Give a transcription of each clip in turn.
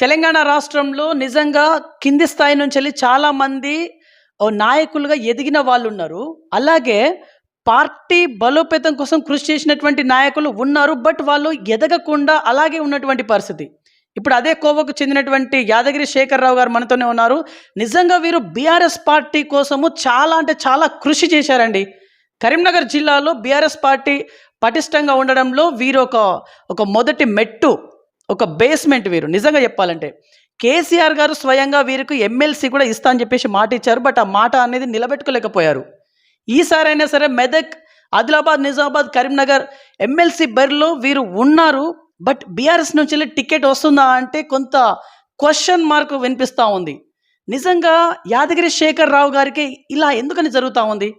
తెలంగాణ రాష్ట్రంలో నిజంగా కింది స్థాయి నుంచి వెళ్ళి చాలామంది నాయకులుగా ఎదిగిన వాళ్ళు ఉన్నారు అలాగే పార్టీ బలోపేతం కోసం కృషి చేసినటువంటి నాయకులు ఉన్నారు బట్ వాళ్ళు ఎదగకుండా అలాగే ఉన్నటువంటి పరిస్థితి. ఇప్పుడు అదే కోవకు చెందినటువంటి యాదగిరి శేఖరరావు గారు మనతోనే ఉన్నారు. నిజంగా వీరు బీఆర్ఎస్ పార్టీ కోసము చాలా అంటే చాలా కృషి చేశారండి. కరీంనగర్ జిల్లాలో బీఆర్ఎస్ పార్టీ పటిష్టంగా ఉండడంలో వీరు ఒక ఒక మొదటి మెట్టు. ఒక బేస్మెంట్ వీరు. నిజంగా చెప్పాలంటే కేసీఆర్ గారు స్వయంగా వీరికి ఎమ్మెల్సీ కూడా ఇస్తా అని చెప్పేసి మాట ఇచ్చారు. బట్ ఆ మాట అనేది నిలబెట్టుకోలేకపోయారు. ఈసారైనా సరే మెదక్ ఆదిలాబాద్ నిజామాబాద్ కరీంనగర్ ఎమ్మెల్సీ బరిలో వీరు ఉన్నారు. బట్ బీఆర్ఎస్ నుంచి వెళ్ళి టికెట్ వస్తుందా అంటే కొంత క్వశ్చన్ మార్క్ వినిపిస్తూ ఉంది. నిజంగా యాదగిరి శేఖర్ రావు గారికి ఇలా ఎందుకని జరుగుతూ ఉంది?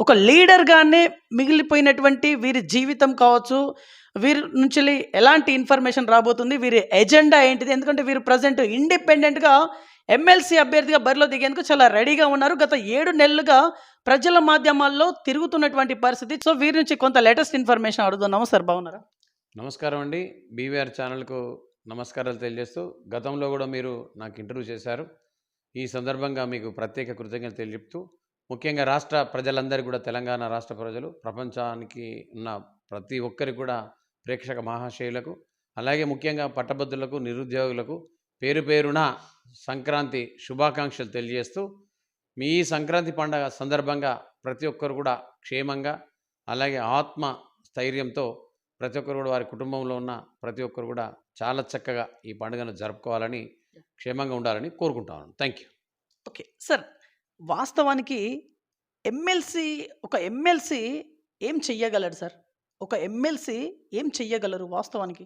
ఒక లీడర్గానే మిగిలిపోయినటువంటి వీరి జీవితం కావచ్చు వీరి నుంచి ఎలాంటి ఇన్ఫర్మేషన్ రాబోతుంది వీరి ఎజెండా ఏంటిది? ఎందుకంటే వీరు ప్రజెంట్ ఇండిపెండెంట్గా ఎమ్మెల్సీ అభ్యర్థిగా బరిలో దిగేందుకు చాలా రెడీగా ఉన్నారు. గత ఏడు నెలలుగా ప్రజల మాధ్యమాల్లో తిరుగుతున్నటువంటి పరిస్థితి. సో వీరి నుంచి కొంత లేటెస్ట్ ఇన్ఫర్మేషన్ అడుగుతున్నాము సార్ బాగున్నారా? నమస్కారం అండి. బీవీఆర్ ఛానల్కు నమస్కారాలు తెలియజేస్తూ గతంలో కూడా మీరు నాకు ఇంటర్వ్యూ చేశారు. ఈ సందర్భంగా మీకు ప్రత్యేక కృతజ్ఞతలు తెలియజెప్తూ ముఖ్యంగా రాష్ట్ర ప్రజలందరికీ కూడా తెలంగాణ రాష్ట్ర ప్రజలు ప్రపంచానికి ఉన్న ప్రతి ఒక్కరికి కూడా ప్రేక్షక మహాశయులకు అలాగే ముఖ్యంగా పట్టభద్రులకు నిరుద్యోగులకు పేరు పేరున సంక్రాంతి శుభాకాంక్షలు తెలియజేస్తూ మీ సంక్రాంతి పండగ సందర్భంగా ప్రతి ఒక్కరు కూడా క్షేమంగా అలాగే ఆత్మ స్థైర్యంతో ప్రతి ఒక్కరు కూడా వారి కుటుంబంలో ఉన్న ప్రతి ఒక్కరు కూడా చాలా చక్కగా ఈ పండుగను జరుపుకోవాలని క్షేమంగా ఉండాలని కోరుకుంటాను థ్యాంక్ యూ. ఓకే. సార్ వాస్తవానికి ఎమ్మెల్సీ ఒక ఎమ్మెల్సీ ఏం చెయ్యగలడు సార్? ఒక ఎమ్మెల్సీ ఏం చెయ్యగలరు వాస్తవానికి?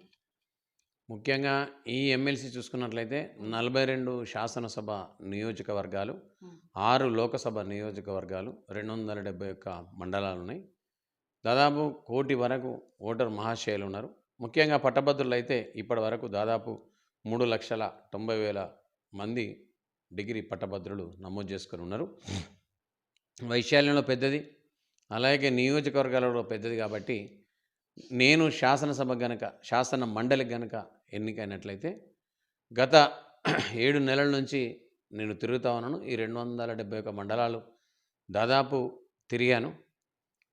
ముఖ్యంగా ఈ ఎమ్మెల్సీ చూసుకున్నట్లయితే నలభై రెండు శాసనసభ నియోజకవర్గాలు ఆరు లోకసభ నియోజకవర్గాలు రెండు వందల డెబ్బై ఒక్క మండలాలు ఉన్నాయి దాదాపు కోటి వరకు ఓటర్ మహాశయులు ఉన్నారు ముఖ్యంగా పట్టభద్రులు అయితే ఇప్పటి వరకు దాదాపు మూడు లక్షల తొంభై వేల మంది డిగ్రీ పట్టభద్రులు నమోదు చేసుకొని ఉన్నారు. వైశాల్యంలో పెద్దది అలాగే నియోజకవర్గాలలో పెద్దది కాబట్టి నేను శాసనసభ గనక శాసన మండలికి గనక ఎన్నికైనట్లయితే గత ఏడు నెలల నుంచి నేను తిరుగుతా ఉన్నాను. ఈ రెండు వందల డెబ్బై ఒక మండలాలు దాదాపు తిరిగాను.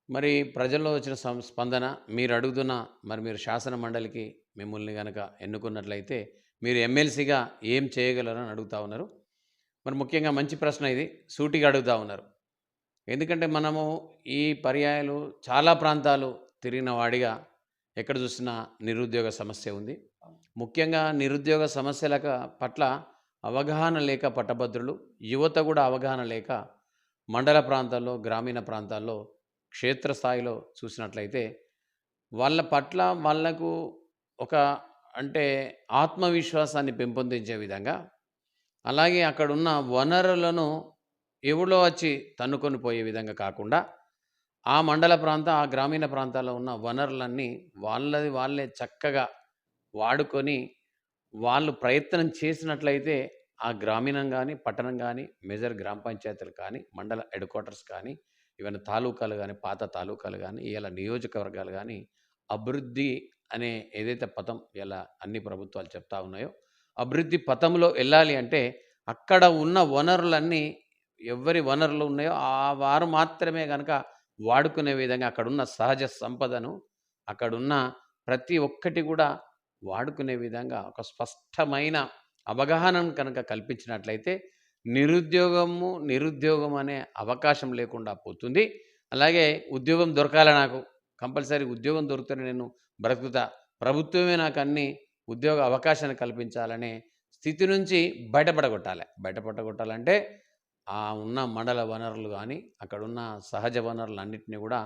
మరి ప్రజల్లో వచ్చిన స్పందన మీరు అడుగుతున్న మరి మీరు శాసన మండలికి మిమ్మల్ని కనుక ఎన్నుకున్నట్లయితే మీరు ఎమ్మెల్సీగా ఏం చేయగలరని అడుగుతా ఉన్నారు. మరి ముఖ్యంగా మంచి ప్రశ్న ఇది సూటిగా అడుగుతా ఉన్నారు. ఎందుకంటే మనము ఈ పర్యాయాలు చాలా ప్రాంతాలు తిరిగిన వాడిగా ఎక్కడ చూసినా నిరుద్యోగ సమస్య ఉంది. ముఖ్యంగా నిరుద్యోగ సమస్యల పట్ల అవగాహన లేక పట్టభద్రులు యువత కూడా అవగాహన లేక మండల ప్రాంతాల్లో గ్రామీణ ప్రాంతాల్లో క్షేత్రస్థాయిలో చూసినట్లయితే వాళ్ళ పట్ల వాళ్ళకు ఒక అంటే ఆత్మవిశ్వాసాన్ని పెంపొందించే విధంగా అలాగే అక్కడున్న వనరులను ఎవడో వచ్చి తన్నుకొని పోయే విధంగా కాకుండా ఆ మండల ప్రాంత ఆ గ్రామీణ ప్రాంతాల్లో ఉన్న వనరులన్నీ వాళ్ళది వాళ్ళే చక్కగా వాడుకొని వాళ్ళు ప్రయత్నం చేసినట్లయితే ఆ గ్రామీణం కానీ పట్టణం కానీ మేజర్ గ్రామ పంచాయతీలు కానీ మండల హెడ్ క్వార్టర్స్ కానీ ఈవెన్ తాలూకాలు కానీ పాత తాలూకాలు కానీ ఇలా నియోజకవర్గాలు కానీ అభివృద్ధి అనే ఏదైతే పథం ఇలా అన్ని ప్రభుత్వాలు చెప్తా ఉన్నాయో అభివృద్ధి పథంలో వెళ్ళాలి అంటే అక్కడ ఉన్న వనరులన్నీ ఎవరి వనరులు ఉన్నాయో ఆ వారు మాత్రమే కనుక వాడుకునే విధంగా అక్కడున్న సహజ సంపదను అక్కడున్న ప్రతి ఒక్కటి కూడా వాడుకునే విధంగా ఒక స్పష్టమైన అవగాహనను కనుక కల్పించినట్లయితే నిరుద్యోగము నిరుద్యోగం అనే అవకాశం లేకుండా పోతుంది. అలాగే ఉద్యోగం దొరకాల నాకు. కంపల్సరీ ఉద్యోగం దొరుకుతూనే నేను బ్రతుకుతా. ప్రభుత్వమే నాకు అన్ని ఉద్యోగ అవకాశాన్ని కల్పించాలనే స్థితి నుంచి బయటపడగొట్టాలి. బయటపడగొట్టాలంటే ఆ ఉన్న మండల వనరులు కానీ అక్కడున్న సహజ వనరులు అన్నింటినీ కూడా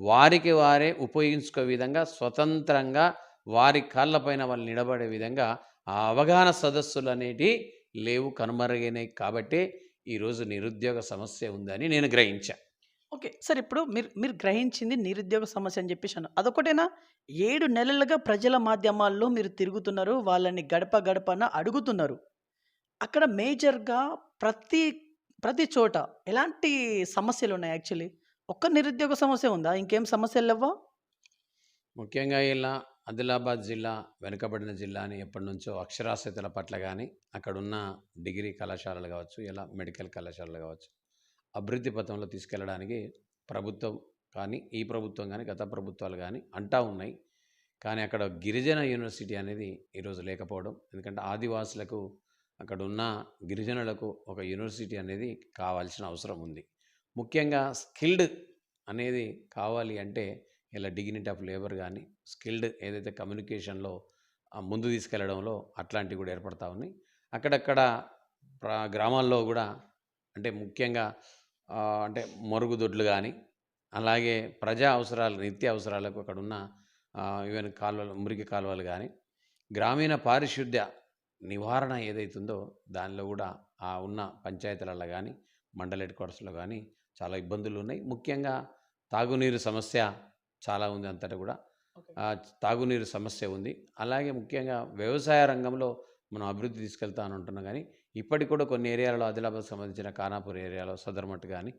వారికి వారే ఉపయోగించుకో విధంగా స్వతంత్రంగా వారి కాళ్ళపైన వాళ్ళు నిలబడే విధంగా ఆ అవగాహన సదస్సులు అనేటి లేవు కనుమరుగైనవి. కాబట్టే ఈరోజు నిరుద్యోగ సమస్య ఉందని నేను గ్రహించా. ఓకే. సార్ ఇప్పుడు మీరు మీరు గ్రహించింది నిరుద్యోగ సమస్య అని చెప్పేసి అన్నారు అదొకటేనా? ఏడు నెలలుగా ప్రజల మాధ్యమాల్లో మీరు తిరుగుతున్నారు వాళ్ళని గడప గడపన అడుగుతున్నారు. అక్కడ మేజర్గా ప్రతి ప్రతి చోట ఎలాంటి సమస్యలు ఉన్నాయి యాక్చువల్లీ? ఒక్క నిరుద్యోగ సమస్య ఉందా? ఇంకేం సమస్యలు లేవా ముఖ్యంగా ఇలా ఆదిలాబాద్ జిల్లా వెనుకబడిన జిల్లా అని ఎప్పటి నుంచో అక్షరాస్యతల పట్ల కానీ అక్కడున్న డిగ్రీ కళాశాలలు కావచ్చు ఇలా మెడికల్ కళాశాలలు కావచ్చు అభివృద్ధి పథంలో తీసుకెళ్ళడానికి ప్రభుత్వం కానీ ఈ ప్రభుత్వం కానీ గత ప్రభుత్వాలు కానీ అంటా ఉన్నాయి. కానీ అక్కడ గిరిజన యూనివర్సిటీ అనేది ఈరోజు లేకపోవడం ఎందుకంటే ఆదివాసులకు అక్కడ ఉన్న గిరిజనులకు ఒక యూనివర్సిటీ అనేది కావాల్సిన అవసరం ఉంది. ముఖ్యంగా స్కిల్డ్ అనేది కావాలి అంటే ఇలా డిగ్నిటీ ఆఫ్ లేబర్ కానీ స్కిల్డ్ ఏదైతే కమ్యూనికేషన్లో ముందు తీసుకెళ్ళడంలో అట్లాంటివి కూడా ఏర్పడతా ఉన్నాయి. అక్కడక్కడ ప్రా- గ్రామాల్లో కూడా అంటే ముఖ్యంగా అంటే మరుగుదొడ్లు కానీ అలాగే ప్రజా అవసరాలు నిత్య అవసరాలకు అక్కడ ఉన్న ఈవెన్ కాలువలు మురికి కాలువలు కానీ గ్రామీణ పారిశుద్ధ్య నివారణ ఏదైతుందో దానిలో కూడా ఆ ఉన్న పంచాయతీలలో కానీ మండల హెడ్ క్వార్టర్స్లో కానీ చాలా ఇబ్బందులు ఉన్నాయి. ముఖ్యంగా తాగునీరు సమస్య చాలా ఉంది అంతటా కూడా. తాగునీరు సమస్య ఉంది. అలాగే ముఖ్యంగా వ్యవసాయ రంగంలో మనం అభివృద్ధి తీసుకెళ్తాను అంటున్నాం కానీ ఇప్పటికి కూడా కొన్ని ఏరియాలలో ఆదిలాబాద్ సంబంధించిన ఖానాపూర్ ఏరియాలో సదర్మట్ కానీ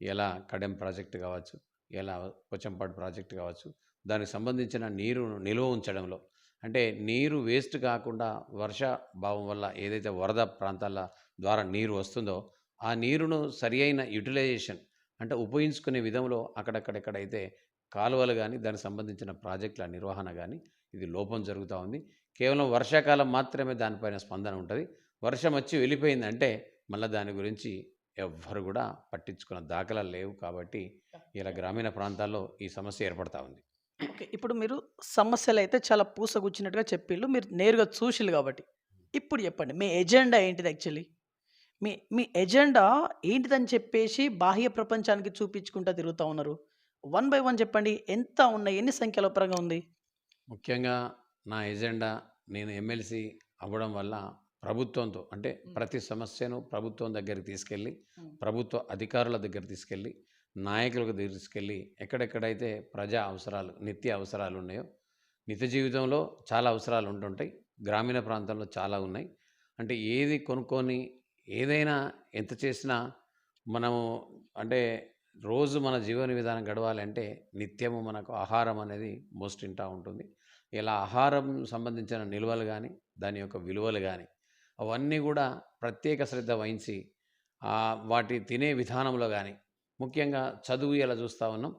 ఇలా కడెం ప్రాజెక్టు కావచ్చు ఇలా కొచ్చంపాడు ప్రాజెక్టు కావచ్చు దానికి సంబంధించిన నీరు నిల్వ ఉంచడంలో అంటే నీరు వేస్ట్ కాకుండా వర్షాభావం వల్ల ఏదైతే వరద ప్రాంతాల ద్వారా నీరు వస్తుందో ఆ నీరును సరి అయిన యూటిలైజేషన్ అంటే ఉపయోగించుకునే విధంలో అక్కడక్కడెక్కడైతే కాలువలు కానీ దానికి సంబంధించిన ప్రాజెక్టుల నిర్వహణ కానీ ఇది లోపం జరుగుతూ ఉంది. కేవలం వర్షాకాలం మాత్రమే దానిపైన స్పందన ఉంటుంది. వర్షం వచ్చి వెళ్ళిపోయిందంటే మళ్ళీ దాని గురించి ఎవ్వరు కూడా పట్టించుకున్న దాఖలాలు లేవు కాబట్టి ఇలా గ్రామీణ ప్రాంతాల్లో ఈ సమస్య ఏర్పడతా ఉంది. ఓకే. ఇప్పుడు మీరు సమస్యలు అయితే చాలా పూసగుచ్చినట్టుగా చెప్పిళ్ళు. మీరు నేరుగా చూసిళ్ళు కాబట్టి. ఇప్పుడు చెప్పండి. మీ ఎజెండా ఏంటిది యాక్చువల్లీ? మీ మీ ఎజెండా ఏంటిదని చెప్పేసి బాహ్య ప్రపంచానికి చూపించుకుంటూ తిరుగుతూ ఉన్నారు. వన్ బై వన్ చెప్పండి. ఎంత ఉన్నాయి? ఎన్ని సంఖ్యల పరంగా ఉంది? ముఖ్యంగా నా ఎజెండా నేను ఎమ్మెల్సీ అవ్వడం వల్ల ప్రభుత్వంతో అంటే. ప్రతి సమస్యను ప్రభుత్వం దగ్గరికి తీసుకెళ్ళి. ప్రభుత్వ అధికారుల దగ్గర తీసుకెళ్ళి నాయకులకు తీసుకెళ్ళి ఎక్కడెక్కడైతే ప్రజా అవసరాలు నిత్య అవసరాలు ఉన్నాయో నిత్య జీవితంలో చాలా అవసరాలు ఉంటుంటాయి. గ్రామీణ ప్రాంతంలో చాలా ఉన్నాయి. అంటే ఏది కొనుక్కొని ఏదైనా ఎంత చేసినా మనము అంటే రోజు మన జీవన విధానం గడవాలంటే నిత్యము మనకు ఆహారం అనేది మోస్ట్ ఇంటా ఉంటుంది. ఇలా ఆహారం సంబంధించిన నిల్వలు కానీ దాని యొక్క విలువలు కానీ అవన్నీ కూడా ప్రత్యేక శ్రద్ధ వహించి వాటి తినే విధానంలో కానీ ముఖ్యంగా చదువు ఇలా చూస్తూ ఉన్నాం?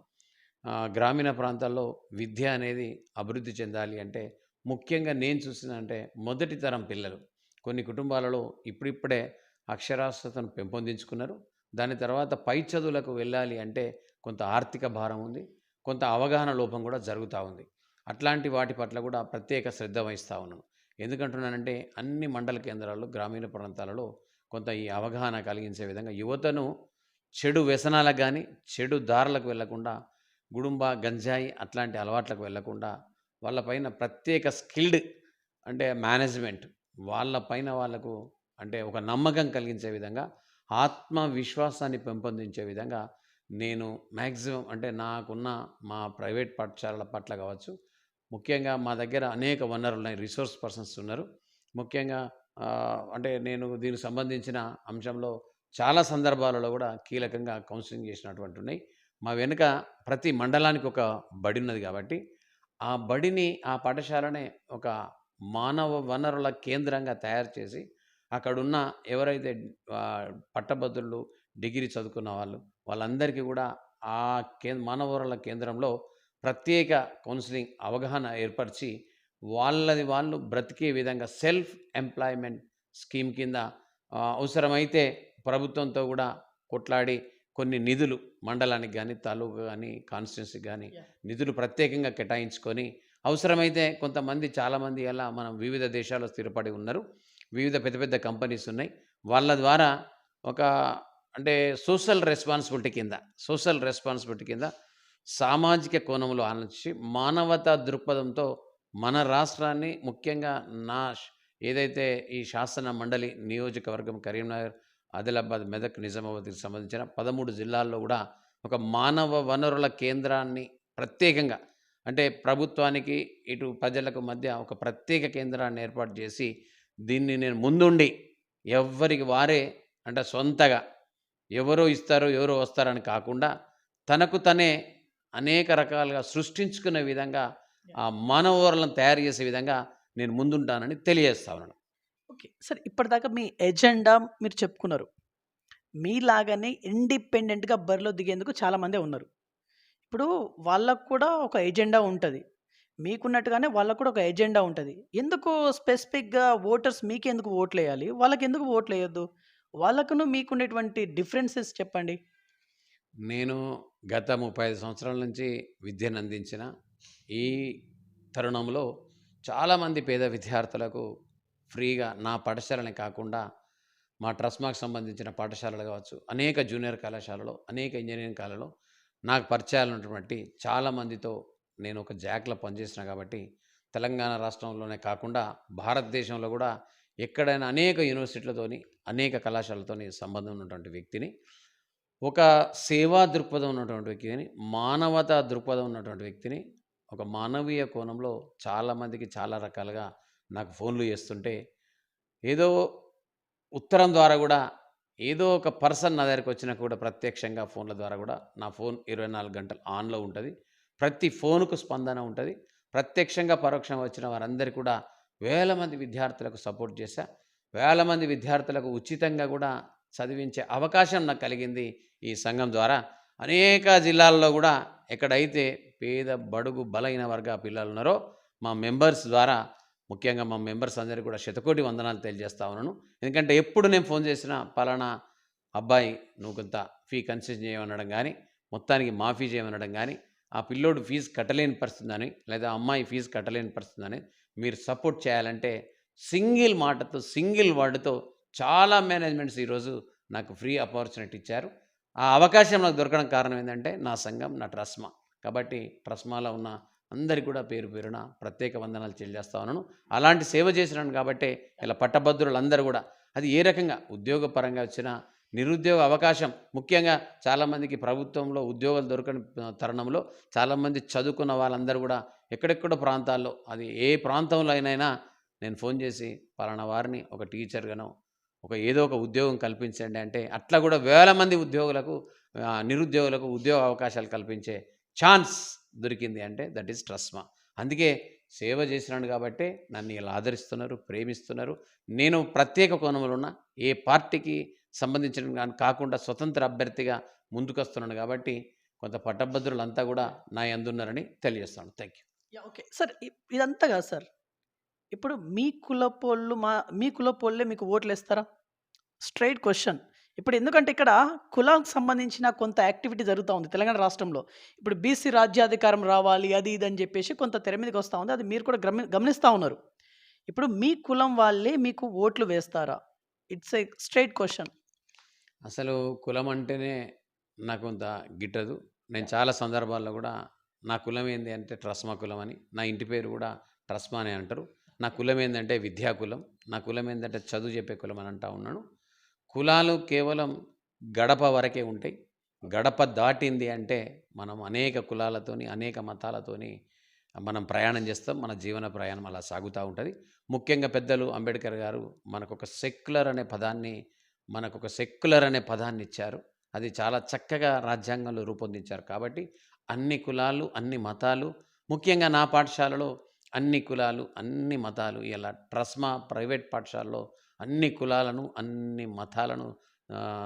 గ్రామీణ ప్రాంతాల్లో విద్య అనేది అభివృద్ధి చెందాలి అంటే ముఖ్యంగా నేను చూసిన అంటే మొదటి తరం పిల్లలు. కొన్ని కుటుంబాలలో ఇప్పుడిప్పుడే అక్షరాస్యతను పెంపొందించుకున్నారు. దాని తర్వాత పై చదువులకు వెళ్ళాలి అంటే కొంత ఆర్థిక భారం ఉంది. కొంత అవగాహన లోపం కూడా జరుగుతూ ఉంది. అట్లాంటి వాటి పట్ల కూడా ప్రత్యేక శ్రద్ధ వహిస్తూ ఉన్నాను ఎందుకంటున్నానంటే అన్ని మండల కేంద్రాల్లో గ్రామీణ ప్రాంతాలలో కొంత ఈ అవగాహన కలిగించే విధంగా యువతను చెడు వ్యసనాలకు కానీ చెడు దారులకు వెళ్ళకుండా గుడుంబ గంజాయి అట్లాంటి అలవాట్లకు వెళ్ళకుండా వాళ్ళపైన ప్రత్యేక స్కిల్డ్ అంటే మేనేజ్మెంట్ వాళ్ళపైన వాళ్ళకు అంటే ఒక నమ్మకం కలిగించే విధంగా ఆత్మవిశ్వాసాన్ని పెంపొందించే విధంగా నేను మ్యాక్సిమం అంటే నాకున్న మా ప్రైవేట్ పాఠశాలల పట్ల కావచ్చు ముఖ్యంగా మా దగ్గర అనేక వనరులు ఉన్నాయి రిసోర్స్ పర్సన్స్ ఉన్నారు. ముఖ్యంగా అంటే నేను దీనికి సంబంధించిన అంశంలో చాలా సందర్భాలలో కూడా కీలకంగా కౌన్సిలింగ్ చేసినటువంటి ఉన్నాయి మా వెనుక ప్రతి మండలానికి ఒక బడి ఉన్నది కాబట్టి ఆ బడిని ఆ పాఠశాలనే ఒక మానవ వనరుల కేంద్రంగా తయారు చేసి అక్కడున్న ఎవరైతే పట్టభద్రులు డిగ్రీ చదువుకున్న వాళ్ళు వాళ్ళందరికీ కూడా ఆ కే మానవ వనరుల కేంద్రంలో ప్రత్యేక కౌన్సిలింగ్ అవగాహన ఏర్పరిచి వాళ్ళది వాళ్ళు బ్రతికే విధంగా సెల్ఫ్ ఎంప్లాయ్మెంట్ స్కీమ్ కింద అవసరమైతే ప్రభుత్వంతో కూడా కొట్లాడి కొన్ని నిధులు మండలానికి కానీ తాలూకా కానీ కాన్స్టిట్యున్సీకి కానీ. నిధులు ప్రత్యేకంగా కేటాయించుకొని అవసరమైతే కొంతమంది చాలామంది అలా మనం వివిధ దేశాల్లో స్థిరపడి ఉన్నారు వివిధ పెద్ద పెద్ద కంపెనీస్ ఉన్నాయి వాళ్ళ ద్వారా ఒక అంటే సోషల్ రెస్పాన్సిబిలిటీ కింద సోషల్ రెస్పాన్సిబిలిటీ కింద సామాజిక కోణంలో ఆలోచించి మానవతా దృక్పథంతో మన రాష్ట్రాన్ని ముఖ్యంగా నా ఏదైతే ఈ శాసన మండలి నియోజకవర్గం కరీంనగర్ ఆదిలాబాద్ మెదక్ నిజామాబాద్కి సంబంధించిన పదమూడు జిల్లాల్లో కూడా ఒక మానవ వనరుల కేంద్రాన్ని ప్రత్యేకంగా అంటే ప్రభుత్వానికి ఇటు ప్రజలకు మధ్య ఒక ప్రత్యేక కేంద్రాన్ని ఏర్పాటు చేసి దీన్ని నేను ముందుండి ఎవ్వరికి వారే అంటే సొంతగా ఎవరో ఇస్తారో ఎవరో వస్తారని కాకుండా తనకు తనే అనేక రకాలుగా సృష్టించుకునే విధంగా ఆ మానవవరులను తయారు చేసే విధంగా నేను ముందుంటానని తెలియజేస్తా ఉన్నాను. ఓకే. సార్ ఇప్పటిదాకా మీ ఎజెండా మీరు చెప్పుకున్నారు. మీలాగానే ఇండిపెండెంట్గా బరిలో దిగేందుకు చాలామందే ఉన్నారు. ఇప్పుడు వాళ్ళకు కూడా ఒక ఎజెండా ఉంటుంది. మీకున్నట్టుగానే వాళ్ళకు కూడా ఒక ఎజెండా ఉంటుంది. ఎందుకు స్పెసిఫిక్గా ఓటర్స్ మీకెందుకు ఓట్లు వేయాలి వాళ్ళకి ఎందుకు ఓట్లు వేయొద్దు వాళ్ళకును మీకున్నటువంటి డిఫరెన్సెస్ చెప్పండి. నేను గత ముప్పై ఐదు సంవత్సరాల నుంచి విద్యను అందించిన ఈ తరుణంలో చాలామంది పేద విద్యార్థులకు ఫ్రీగా నా పాఠశాలనే కాకుండా మా ట్రస్మాకు సంబంధించిన పాఠశాలలు కావచ్చు అనేక జూనియర్ కళాశాలలో అనేక ఇంజనీరింగ్ కళలో నాకు పరిచయాలు ఉన్నటువంటి చాలామందితో నేను ఒక జాక్లో పనిచేసిన కాబట్టి తెలంగాణ రాష్ట్రంలోనే కాకుండా భారతదేశంలో కూడా ఎక్కడైనా అనేక యూనివర్సిటీలతోని అనేక కళాశాలతోని సంబంధం ఉన్నటువంటి వ్యక్తిని ఒక సేవా దృక్పథం ఉన్నటువంటి వ్యక్తిని మానవతా దృక్పథం ఉన్నటువంటి వ్యక్తిని ఒక మానవీయ కోణంలో చాలామందికి చాలా రకాలుగా నాకు ఫోన్లు చేస్తుంటే ఏదో ఉత్తరం ద్వారా కూడా ఏదో ఒక పర్సన్ నా దగ్గరికి వచ్చినా కూడా ప్రత్యక్షంగా ఫోన్ల ద్వారా కూడా నా ఫోన్ ఇరవై నాలుగు గంటలు ఆన్లో ఉంటుంది. ప్రతి ఫోన్కు స్పందన ఉంటుంది. ప్రత్యక్షంగా పరోక్షంగా వచ్చిన వారందరికీ కూడా వేల మంది విద్యార్థులకు సపోర్ట్ చేశా. వేల మంది విద్యార్థులకు ఉచితంగా కూడా చదివించే అవకాశం నాకు కలిగింది ఈ సంఘం ద్వారా. అనేక జిల్లాల్లో కూడా ఎక్కడైతే పేద బడుగు బలైన వర్గ పిల్లలు ఉన్నారో మా మెంబర్స్ ద్వారా ముఖ్యంగా మా మెంబర్స్ అందరికీ కూడా శతకోటి వందనాలు తెలియజేస్తా ఉన్నాను. ఎందుకంటే ఎప్పుడు నేను ఫోన్ చేసినా పలానా అబ్బాయి నువ్వు కొంత ఫీ కన్సెషన్ చేయమనడం కానీ మొత్తానికి మాఫీ చేయమనడం కానీ ఆ పిల్లోడు ఫీజు కట్టలేని పరిస్థితుందని లేదా అమ్మాయి ఫీజు కట్టలేని పరిస్థితుందని మీరు సపోర్ట్ చేయాలంటే సింగిల్ మాటతో సింగిల్ వర్డ్తో చాలా మేనేజ్మెంట్స్ ఈరోజు నాకు ఫ్రీ ఆపర్చునిటీ ఇచ్చారు. ఆ అవకాశం నాకు దొరకడం కారణం ఏంటంటే నా సంఘం నా ట్రస్మా. కాబట్టి ట్రస్మాలో ఉన్న అందరికీ కూడా పేరు పేరున ప్రత్యేక వందనాలు తెలియజేస్తా ఉన్నాను. అలాంటి సేవ చేసినాను కాబట్టి ఇలా పట్టభద్రులందరూ కూడా అది ఏ రకంగా ఉద్యోగపరంగా వచ్చినా నిరుద్యోగ అవకాశం ముఖ్యంగా చాలామందికి ప్రభుత్వంలో ఉద్యోగాలు దొరకని తరుణంలో చాలామంది చదువుకున్న వాళ్ళందరూ కూడా ఎక్కడెక్కడ ప్రాంతాల్లో అది ఏ ప్రాంతంలో అయినైనా నేను ఫోన్ చేసి పలానా వారిని ఒక టీచర్గానో ఒక ఏదో ఒక ఉద్యోగం కల్పించండి అంటే అట్లా కూడా వేల మంది ఉద్యోగులకు నిరుద్యోగులకు ఉద్యోగ అవకాశాలు కల్పించే ఛాన్స్ దొరికింది అంటే దట్ ఈస్ ట్రస్మా. అందుకే సేవ చేసినాను కాబట్టి నన్ను ఇలా ఆదరిస్తున్నారు ప్రేమిస్తున్నారు. నేను ప్రత్యేక కోణంలో ఉన్న ఏ పార్టీకి సంబంధించిన కానీ కాకుండా స్వతంత్ర అభ్యర్థిగా ముందుకొస్తున్నాను కాబట్టి కొంత పట్టభద్రులంతా కూడా నా ఎందున్నారని తెలియజేస్తాను thank you yeah okay sir ఇదంతా కాదు సార్ ఇప్పుడు మీ కులపోళ్ళు మా మీ కులపోళ్ళే మీకు ఓట్లు వేస్తారా స్ట్రైట్ క్వశ్చన్ ఇప్పుడు ఎందుకంటే ఇక్కడ కులాలకు సంబంధించిన కొంత యాక్టివిటీ జరుగుతూ ఉంది తెలంగాణ రాష్ట్రంలో. ఇప్పుడు బీసీ రాజ్యాధికారం రావాలి అది ఇది అని చెప్పేసి కొంత తెర మీదకి వస్తూ ఉంది. అది మీరు కూడా గమని గమనిస్తూ ఉన్నారు. ఇప్పుడు మీ కులం వాళ్ళే మీకు ఓట్లు వేస్తారా? ఇట్స్ ఏ స్ట్రైట్ క్వశ్చన్ అసలు కులం అంటేనే నాకు కొంత గిట్టదు. నేను చాలా సందర్భాల్లో కూడా నా కులం ఏంది అంటే ట్రస్మా కులం అని. నా ఇంటి పేరు కూడా ట్రస్మా అని అంటారు. నా కులం ఏంటంటే విద్యా కులం. నా కులం ఏంటంటే చదువు చెప్పే కులం అని అంటా ఉన్నాను. కులాలు కేవలం గడప వరకే ఉంటాయి. గడప దాటింది అంటే మనం అనేక కులాలతోని అనేక మతాలతోని మనం ప్రయాణం చేస్తాం. మన జీవన ప్రయాణం అలా సాగుతూ ఉంటుంది. ముఖ్యంగా పెద్దలు అంబేద్కర్ గారు మనకు ఒక సెక్యులర్ అనే పదాన్ని మనకు ఒక సెక్యులర్ అనే పదాన్ని ఇచ్చారు. అది చాలా చక్కగా రాజ్యాంగంలో రూపొందించారు. కాబట్టి అన్ని కులాలు అన్ని మతాలు ముఖ్యంగా నా పాఠశాలలో అన్ని కులాలు అన్ని మతాలు ఇలా ట్రస్మా ప్రైవేట్ పాఠశాలలో అన్ని కులాలను అన్ని మతాలను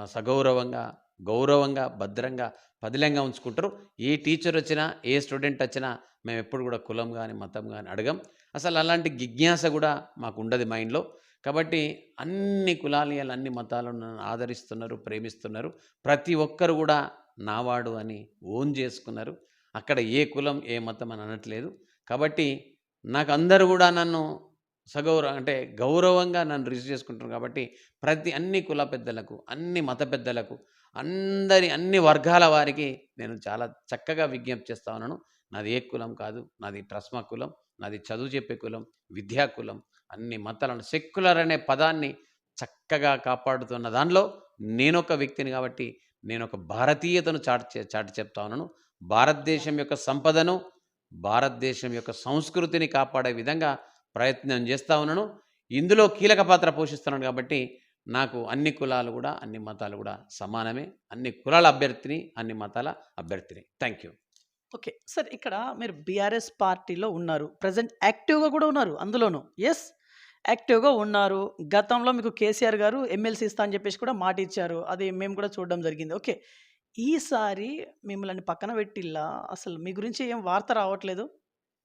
సగౌరవంగా గౌరవంగా భద్రంగా పదిలంగా ఉంచుకుంటారు. ఏ టీచర్ వచ్చినా ఏ స్టూడెంట్ వచ్చినా మేము ఎప్పుడు కూడా కులం కానీ మతం కానీ అడగం. అసలు అలాంటి జిజ్ఞాస కూడా మాకు ఉండదు మైండ్లో. కాబట్టి అన్ని కులాలు అన్ని మతాలను నన్ను ఆదరిస్తున్నారు ప్రేమిస్తున్నారు. ప్రతి ఒక్కరు కూడా నావాడు అని ఓన్ చేసుకున్నారు. అక్కడ ఏ కులం ఏ మతం అని అనట్లేదు. కాబట్టి నాకు అందరూ కూడా నన్ను సగౌరవ అంటే గౌరవంగా నన్ను రిసీవ్ చేసుకుంటున్నారు కాబట్టి ప్రతి అన్ని కుల పెద్దలకు అన్ని మత పెద్దలకు అందరి అన్ని వర్గాల వారికి నేను చాలా చక్కగా విజ్ఞప్తి చేస్తా ఉన్నాను. నాది ఏ కులం కాదు నాది ట్రస్మా కులం నాది చదువు చెప్పే కులం విద్యా కులం అన్ని మతాలను సెక్యులర్ అనే పదాన్ని చక్కగా కాపాడుతున్న దానిలో నేను ఒక వ్యక్తిని కాబట్టి నేను ఒక భారతీయతను చాటి చే- చాటి చెప్తా ఉన్నాను. భారతదేశం యొక్క సంపదను భారతదేశం యొక్క సంస్కృతిని కాపాడే విధంగా ప్రయత్నం చేస్తూ ఉన్నాను ఇందులో కీలక పాత్ర పోషిస్తున్నాను కాబట్టి నాకు అన్ని కులాలు కూడా అన్ని మతాలు కూడా సమానమే అన్ని కులాల అభ్యర్థిని అన్ని మతాల అభ్యర్థిని థ్యాంక్ యూ ఓకే. సార్ ఇక్కడ మీరు బీఆర్ఎస్ పార్టీలో ఉన్నారు. ప్రెజెంట్ యాక్టివ్‌గా కూడా ఉన్నారు అందులోను. ఎస్ యాక్టివ్‌గా ఉన్నారు. గతంలో మీకు కేసీఆర్ గారు ఎమ్మెల్సీ ఇస్తా అని చెప్పేసి కూడా మాట ఇచ్చారు. అది మేము కూడా చూడడం జరిగింది. ఓకే. ఈసారి మిమ్మల్ని పక్కన పెట్టిల్లా? అసలు మీ గురించి ఏం వార్త రావట్లేదు?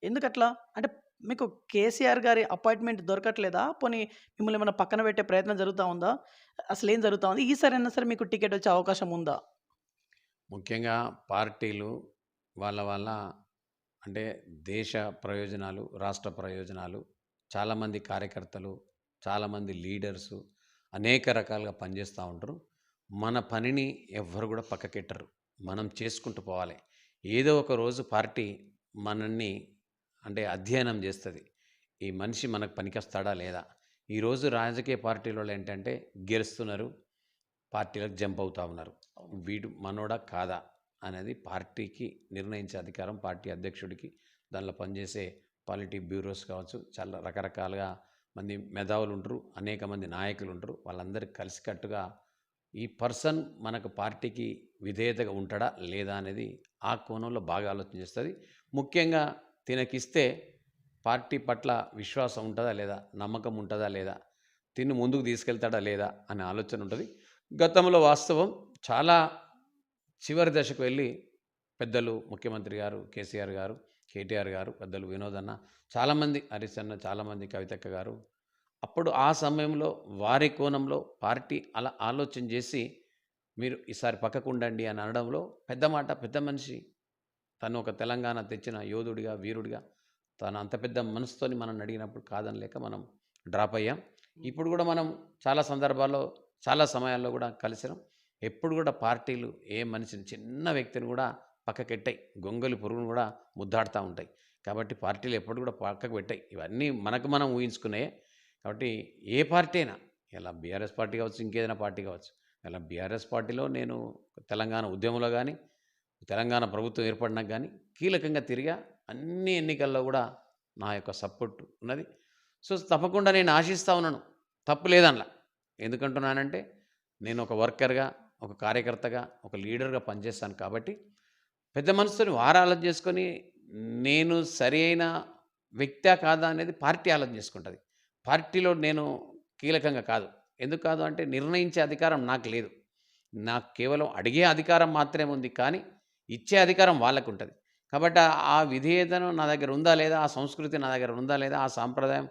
ఎందుకట్లా? అంటే మీకు కేసీఆర్ గారి అపాయింట్‌మెంట్ దొరకట్లేదా? పోనీ మిమ్మల్ని ఏమైనా పక్కన పెట్టే ప్రయత్నం జరుగుతూ ఉందా? అసలు ఏం జరుగుతూ ఉంది? ఈసారైనా సరే మీకు టికెట్ వచ్చే అవకాశం ఉందా? ముఖ్యంగా పార్టీలు వాళ్ళ వాళ్ళ అంటే దేశ ప్రయోజనాలు, రాష్ట్ర ప్రయోజనాలు, చాలామంది కార్యకర్తలు, చాలామంది లీడర్సు అనేక రకాలుగా పనిచేస్తూ ఉంటారు. మన పనిని ఎవ్వరు కూడా పక్కకెట్టరు. మనం చేసుకుంటూ పోవాలి. ఏదో ఒక రోజు పార్టీ మనల్ని అంటే అధ్యయనం చేస్తది. ఈ మనిషి మనకు పనికొస్తాడా లేదా? ఈరోజు రాజకీయ పార్టీలోళ్ళు ఏంటంటే గెలుస్తున్నారు. పార్టీలకు జంప్ అవుతా ఉన్నారు. వీడు మనోడా కాదా? అనేది పార్టీకి నిర్ణయించే అధికారం పార్టీ అధ్యక్షుడికి, దానిలో పనిచేసే పాలిటీ బ్యూరోస్ కావచ్చు, చాలా రకరకాలుగా మంది మేధావులు ఉంటరు. అనేక మంది నాయకులు ఉంటరు. వాళ్ళందరూ కలిసికట్టుగా ఈ పర్సన్ మనకు పార్టీకి విధేయతగా ఉంటాడా? లేదా? అనేది ఆ కోణంలో బాగా ఆలోచన చేస్తది. ముఖ్యంగా తినకిస్తే పార్టీ పట్ల విశ్వాసం ఉంటుందా లేదా? నమ్మకం ఉంటుందా లేదా? తిను ముందుకు తీసుకెళ్తాడా? లేదా? అనే ఆలోచన ఉంటుంది గతంలో వాస్తవం చాలా చివరి దశకు వెళ్ళి పెద్దలు ముఖ్యమంత్రి గారు, కేసీఆర్ గారు, కేటీఆర్ గారు, పెద్దలు వినోద్ అన్న, చాలామంది హరీష్ అన్న, చాలామంది కవితక్క గారు అప్పుడు ఆ సమయంలో వారి కోణంలో పార్టీ అలా ఆలోచన చేసి మీరు ఈసారి పక్కకు ఉండండి అని అనడంలో పెద్ద మాట, పెద్ద మనిషి. తను ఒక తెలంగాణ తెచ్చిన యోధుడిగా, వీరుడిగా తను అంత పెద్ద మనసుతోని మనం అడిగినప్పుడు కాదని లేక మనం డ్రాప్ అయ్యాం. ఇప్పుడు కూడా మనం చాలా సందర్భాల్లో, చాలా సమయాల్లో కూడా కలిసినాం. ఎప్పుడు కూడా పార్టీలు ఏ మనిషిని చిన్న వ్యక్తిని కూడా పక్కకెట్టాయి గొంగలి పురుగును కూడా ముద్దాడుతూ ఉంటాయి. కాబట్టి పార్టీలు ఎప్పుడు కూడా పక్కకు పెట్టాయి. ఇవన్నీ మనకు మనం ఊహించుకునే కాబట్టి ఏ పార్టీ అయినా ఇలా బీఆర్ఎస్ పార్టీ కావచ్చు, ఇంకేదైనా పార్టీ కావచ్చు. ఇలా బీఆర్ఎస్ పార్టీలో నేను తెలంగాణ ఉద్యమంలో కానీ తెలంగాణ ప్రభుత్వం ఏర్పడినాక కానీ కీలకంగా తిరిగా. అన్ని ఎన్నికల్లో కూడా నా యొక్క సపోర్ట్ ఉన్నది. సో, తప్పకుండా నేను ఆశిస్తా ఉన్నాను. తప్పు లేదనలా. ఎందుకంటున్నానంటే నేను ఒక వర్కర్‌గా, ఒక కార్యకర్తగా, ఒక లీడర్‌గా పనిచేస్తాను కాబట్టి పెద్ద మనసుని వారు ఆలోచన చేసుకొని నేను సరియైన వ్యక్తా? కాదా? అనేది పార్టీ ఆలోచన చేసుకుంటుంది పార్టీలో నేను కీలకంగా కాదు. ఎందుకు కాదు అంటే నిర్ణయించే అధికారం నాకు లేదు. నాకు కేవలం అడిగే అధికారం మాత్రమే ఉంది. కానీ ఇచ్చే అధికారం వాళ్ళకు ఉంటుంది కాబట్టి ఆ- విధేయతను నా దగ్గర ఉందా? లేదా? ఆ సంస్కృతి నా దగ్గర ఉందా? లేదా? ఆ సాంప్రదాయం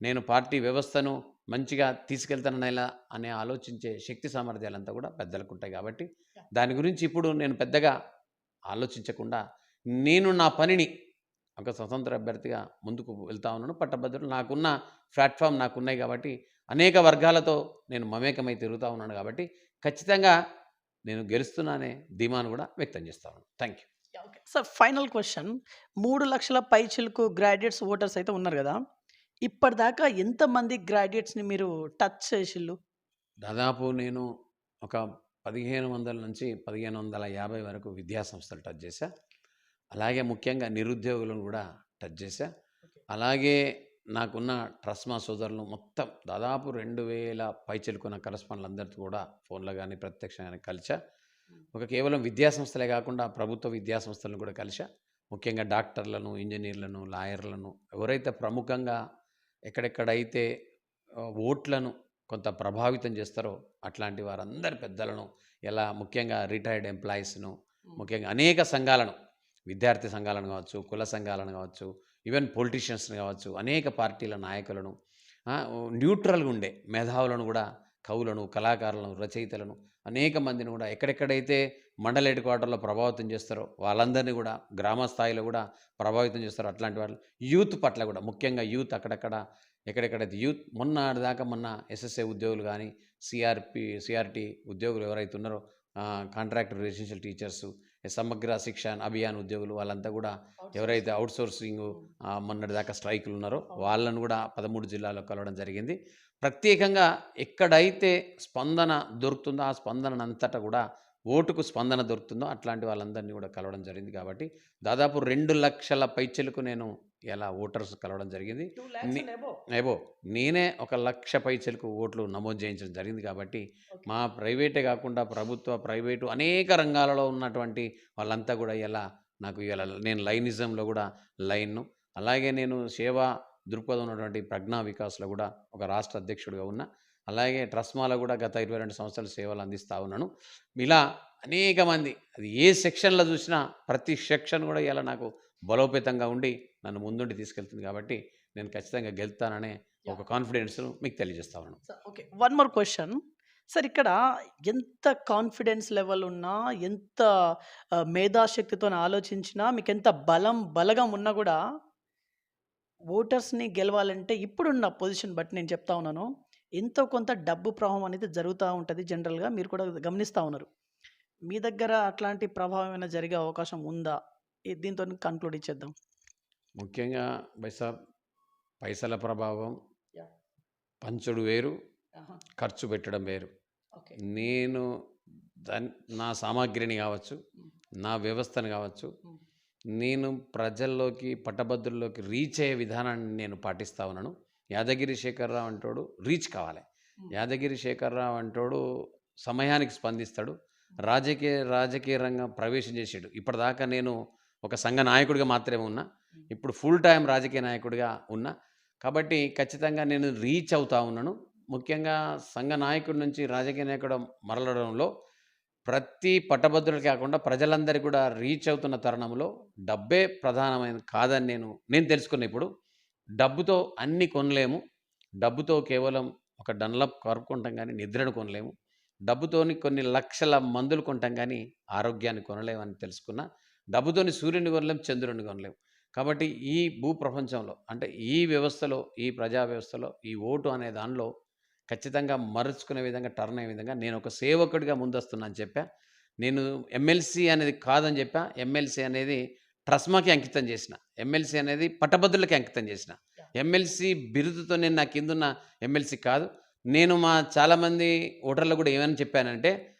నేను పార్టీ వ్యవస్థను మంచిగా తీసుకెళ్తాననేలా అనే ఆలోచించే శక్తి సామర్థ్యాలంతా కూడా పెద్దలకు ఉంటాయి కాబట్టి దాని గురించి ఇప్పుడు నేను పెద్దగా ఆలోచించకుండా నేను నా పనిని ఒక స్వతంత్ర అభ్యర్థిగా ముందుకు వెళ్తా ఉన్నాను. పట్టభద్రులు నాకున్న ప్లాట్‌ఫామ్ నాకున్నాయి కాబట్టి అనేక వర్గాలతో నేను మమేకమై తిరుగుతా ఉన్నాను కాబట్టి ఖచ్చితంగా నేను గెలుస్తున్నా అనే ధీమాను కూడా వ్యక్తం చేస్తా ఉన్నాను. Thank you. Sir final question 3,00,000 పైచిలుకు గ్రాడ్యుయేట్స్ ఓటర్స్ అయితే ఉన్నారు గదా! ఇప్పటిదాకా ఎంతమంది గ్రాడ్యుయేట్స్‌ని మీరు టచ్ చేసిల్లు? దాదాపు నేను ఒక 1500 నుంచి 1550 వరకు విద్యా సంస్థలు టచ్ చేశా. అలాగే ముఖ్యంగా నిరుద్యోగులను కూడా టచ్ చేశా. అలాగే నాకున్న ట్రస్మా సోదరులు మొత్తం దాదాపు 2000 పైచిలుకున్న కరస్పాండెంట్లందరితో కూడా ఫోన్‌లో గానీ, ప్రత్యక్షంగా కలిసా. ఒక కేవలం విద్యా సంస్థలే కాకుండా ప్రభుత్వ విద్యా సంస్థలను కూడా కలిసా. ముఖ్యంగా డాక్టర్లను, ఇంజినీర్లను, లాయర్లను ఎవరైతే ప్రముఖంగా ఎక్కడెక్కడైతే ఓట్లను కొంత ప్రభావితం చేస్తారో అట్లాంటి వారందరి పెద్దలను ఎలా ముఖ్యంగా రిటైర్డ్ ఎంప్లాయీస్‌ను. ముఖ్యంగా అనేక సంఘాలను, విద్యార్థి సంఘాలను కావచ్చు, కుల సంఘాలను కావచ్చు, ఈవెన్ పొలిటీషియన్స్‌ని కావచ్చు, అనేక పార్టీల నాయకులను న్యూట్రల్‌గా ఉండే మేధావులను కూడా కవులను, కళాకారులను, రచయితలను అనేక మందిని కూడా ఎక్కడెక్కడైతే మండల హెడ్ క్వార్టర్‌లో ప్రభావితం చేస్తారో వాళ్ళందరినీ కూడా గ్రామ స్థాయిలో కూడా ప్రభావితం చేస్తారో అట్లాంటి వాళ్ళు యూత్ పట్ల కూడా ముఖ్యంగా యూత్ అక్కడక్కడ ఎక్కడెక్కడైతే యూత్ మొన్నటిదాకా మొన్న ఎస్ఎస్ఏ ఉద్యోగులు కానీ, సిఆర్‌పి సిఆర్టీ ఉద్యోగులు ఎవరైతే ఉన్నారో కాంట్రాక్ట్ రెసిడెన్షియల్ టీచర్సు, సమగ్ర శిక్ష అభియాన్ ఉద్యోగులు వాళ్ళంతా కూడా ఎవరైతే ఔట్‌సోర్సింగు హ్మ్. ఆహ్, మొన్నటిదాకా స్ట్రైకులు ఉన్నారో వాళ్ళను కూడా 13 జిల్లాల్లో కలవడం జరిగింది. ప్రత్యేకంగా ఎక్కడైతే స్పందన దొరుకుతుందో ఆ స్పందనంతటా కూడా ఓటుకు స్పందన దొరుకుతుందో అట్లాంటి వాళ్ళందరినీ కూడా కలవడం జరిగింది కాబట్టి దాదాపు 2,00,000 పైచిలుకు నేను ఇలా ఓటర్స్ కలవడం జరిగింది. 2 లాక్స్ని అండ్ అబోవ్. అబోవ్ నేనే ఒక 1,00,000 పైచిలుకు ఓట్లు నమోదు చేయించడం జరిగింది కాబట్టి. మా ప్రైవేటే కాకుండా ప్రభుత్వ, ప్రైవేటు అనేక రంగాలలో ఉన్నటువంటి వాళ్ళంతా కూడా ఇలా నాకు ఇవాళ నేను లైనిజంలో కూడా లైన్ను అలాగే నేను సేవా దృక్పథం ఉన్నటువంటి ప్రజ్ఞా వికాస్లో కూడా ఒక రాష్ట్ర అధ్యక్షుడిగా ఉన్నా అలాగే ట్రస్మాలో కూడా గత ఇరవై రెండు సంవత్సరాలు సేవలు అందిస్తూ ఉన్నాను ఇలా అనేక మంది అది ఏ సెక్షన్లో చూసినా ప్రతి సెక్షన్ కూడా ఇలా నాకు బలోపేతంగా ఉండి నన్ను ముందుండి తీసుకెళ్తుంది కాబట్టి నేను ఖచ్చితంగా గెలుతాననే ఒక కాన్ఫిడెన్స్ మీకు తెలియజేస్తా ఉన్నాను. Okay. One more question. Sir ఇక్కడ ఎంత కాన్ఫిడెన్స్ లెవెల్ ఉన్నా ఎంత మేధాశక్తితో ఆలోచించినా మీకు ఎంత బలం బలగం ఉన్నా కూడా ఓటర్స్ని గెలవాలంటే ఇప్పుడున్న పొజిషన్ బట్టి నేను చెప్తా ఉన్నాను. ఎంతో కొంత డబ్బు ప్రభావం అనేది జరుగుతూ ఉంటుంది జనరల్గా మీరు కూడా గమనిస్తూ ఉన్నారు. మీ దగ్గర అట్లాంటి ప్రభావం ఏమైనా జరిగే అవకాశం ఉందా? దీంతో కన్క్లూడ్ ఇచ్చేద్దాం. ముఖ్యంగా బైసాబ్ పైసల ప్రభావం. పంచుడు వేరు ఖర్చు పెట్టడం వేరు. నేను దాన్ నా సామాగ్రిని కావచ్చు నా వ్యవస్థను కావచ్చు Mm. నేను ప్రజల్లోకి పట్టభద్రుల్లోకి రీచ్ అయ్యే విధానాన్ని నేను పాటిస్తా ఉన్నాను. యాదగిరి శేఖర్రావు అంటోడు రీచ్ కావాలి. Mm. యాదగిరి శేఖర్రావు అంటోడు సమయానికి స్పందిస్తాడు. రాజకీయ రాజకీయ రంగం ప్రవేశం చేసాడు. ఇప్పటిదాకా నేను ఒక సంఘ నాయకుడిగా మాత్రమే ఉన్నా ఇప్పుడు ఫుల్ టైం రాజకీయ నాయకుడిగా ఉన్నా కాబట్టి ఖచ్చితంగా నేను రీచ్ అవుతా ఉన్నాను. ముఖ్యంగా సంఘ నాయకుడి నుంచి రాజకీయ నాయకుడు మరలడంలో ప్రతి పట్టభద్రులు కాకుండా ప్రజలందరికీ కూడా రీచ్ అవుతున్న తరుణంలో డబ్బే ప్రధానమైన కాదని నేను నేను తెలుసుకున్న ఇప్పుడు. డబ్బుతో అన్ని కొనలేము. డబ్బుతో కేవలం ఒక డన్లప్ కారు కొంటాం కానీ నిద్రను కొనలేము. డబ్బుతోని కొన్ని లక్షల మందులు కొంటాం కానీ ఆరోగ్యాన్ని కొనలేమని తెలుసుకున్నా. డబ్బుతోని సూర్యుని కొనలేం చంద్రుని కొనలేం. కాబట్టి ఈ భూ ప్రపంచంలో అంటే ఈ వ్యవస్థలో ఈ ప్రజా వ్యవస్థలో ఈ ఓటు అనే దానిలో ఖచ్చితంగా మరుచుకునే విధంగా టర్న్ అయ్యే విధంగా నేను ఒక సేవకుడిగా ముందొస్తున్నా అని చెప్పా. నేను ఎమ్మెల్సీ అనేది కాదని చెప్పా. ఎమ్మెల్సీ అనేది ట్రస్మాకి అంకితం చేసిన. ఎమ్మెల్సీ అనేది పట్టభద్రులకి అంకితం చేసిన. ఎమ్మెల్సీ బిరుదుతో నేను నా కిందున్న ఎమ్మెల్సీ కాదు. నేను మా చాలామంది ఓటర్లు కూడా ఏమని చెప్పానంటే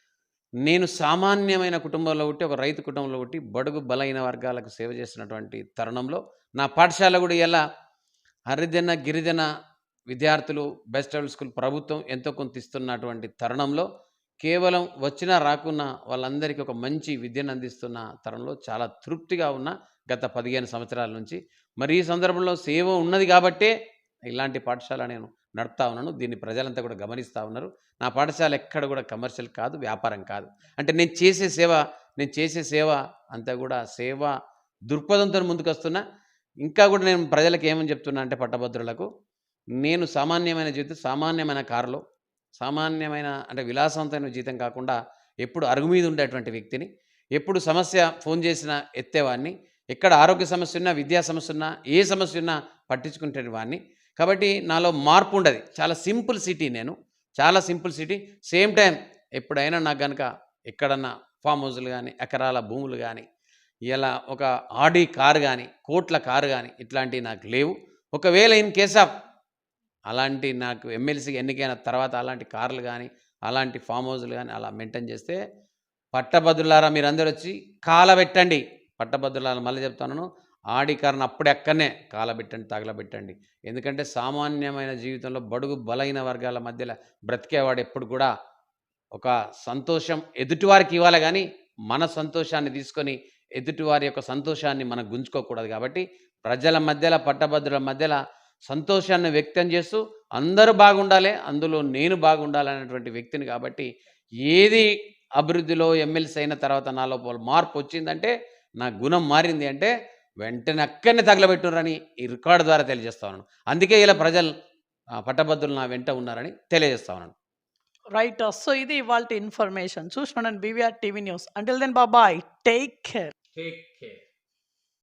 నేను సామాన్యమైన కుటుంబంలో పుట్టి ఒక రైతు కుటుంబంలో పుట్టి బడుగు బలైన వర్గాలకు సేవ చేసినటువంటి తరుణంలో నా పాఠశాల కూడా ఎలా హరిజన గిరిజన విద్యార్థులు బెస్ట్ లెవెల్ స్కూల్ ప్రభుత్వం ఎంతో కొంత ఇస్తున్నటువంటి తరుణంలో కేవలం వచ్చినా రాకున్నా వాళ్ళందరికీ ఒక మంచి విద్యను అందిస్తున్న తరంలో చాలా తృప్తిగా ఉన్న గత పదిహేను సంవత్సరాల నుంచి. మరి ఈ సందర్భంలో సేవ ఉన్నది కాబట్టే ఇలాంటి పాఠశాల నేను నడుపుతా ఉన్నాను. దీన్ని ప్రజలంతా కూడా గమనిస్తూ ఉన్నారు. నా పాఠశాల ఎక్కడ కూడా కమర్షియల్ కాదు వ్యాపారం కాదు. అంటే నేను చేసే సేవ నేను చేసే సేవ అంతా కూడా సేవ దృక్పథంతో ముందుకు వస్తున్నా ఇంకా కూడా నేను ప్రజలకు ఏమని చెప్తున్నా అంటే పట్టభద్రులకు నేను సామాన్యమైన జీవితం సామాన్యమైన కారులో సామాన్యమైన అంటే విలాసవంతమైన జీతం కాకుండా ఎప్పుడు అరుగు మీద ఉండేటువంటి వ్యక్తిని ఎప్పుడు సమస్య ఫోన్ చేసినా ఎత్తేవాడిని ఎక్కడ ఆరోగ్య సమస్య ఉన్నా విద్యా సమస్య ఉన్నా ఏ సమస్య ఉన్నా పట్టించుకుంటే వాడిని కాబట్టి నాలో మార్పు ఉండదు చాలా సింపుల్ సిటీ నేను. చాలా సింపుల్ సిటీ. సేమ్ టైం ఎప్పుడైనా నాకు కనుక ఎక్కడన్నా ఫామ్ హౌస్లు కానీ ఎకరాల భూములు కానీ ఇలా ఒక ఆడి కారు కానీ కోట్ల కారు కానీ ఇట్లాంటివి నాకు లేవు. ఒకవేళ ఇన్ కేస్ ఆఫ్ అలాంటి నాకు ఎమ్మెల్సీకి ఎన్నికైన తర్వాత అలాంటి కార్లు కానీ అలాంటి ఫామ్ హౌస్లు కానీ అలా మెయింటైన్ చేస్తే పట్టభద్రులారా మీరందరూ వచ్చి కాలబెట్టండి. పట్టభద్రులారా మళ్ళీ చెప్తాను. ఆడి అప్పుడెక్కనే కాలబెట్టండి తగలబెట్టండి. ఎందుకంటే సామాన్యమైన జీవితంలో బడుగు బలైన వర్గాల మధ్యలో బ్రతికేవాడు ఎప్పుడు కూడా ఒక సంతోషం ఎదుటివారికి ఇవ్వాలి కానీ మన సంతోషాన్ని తీసుకొని ఎదుటివారి యొక్క సంతోషాన్ని మనం గుంజుకోకూడదు కాబట్టి ప్రజల మధ్యలో పట్టభద్రుల మధ్యలో సంతోషాన్ని వ్యక్తం చేస్తూ అందరూ బాగుండాలి అందులో నేను బాగుండాలనేటువంటి వ్యక్తిని కాబట్టి ఏది అభివృద్ధిలో ఎమ్మెల్సీ అయిన తర్వాత నాలో మార్పు వచ్చిందంటే నా గుణం మారింది అంటే వెంటనే అక్కడనే తగలబెట్టున్నారని ఈ రికార్డు ద్వారా తెలియజేస్తా ఉన్నాను. అందుకే ఇలా ప్రజలు పట్టభద్రులు నా వెంట ఉన్నారని తెలియజేస్తా ఉన్నాను. రైట్ సో ఇది ఇవాళ ఇన్ఫర్మేషన్ చూస్తున్నాను BVR TV news until then బాబాయ్ టేక్ కేర్ టేక్ కేర్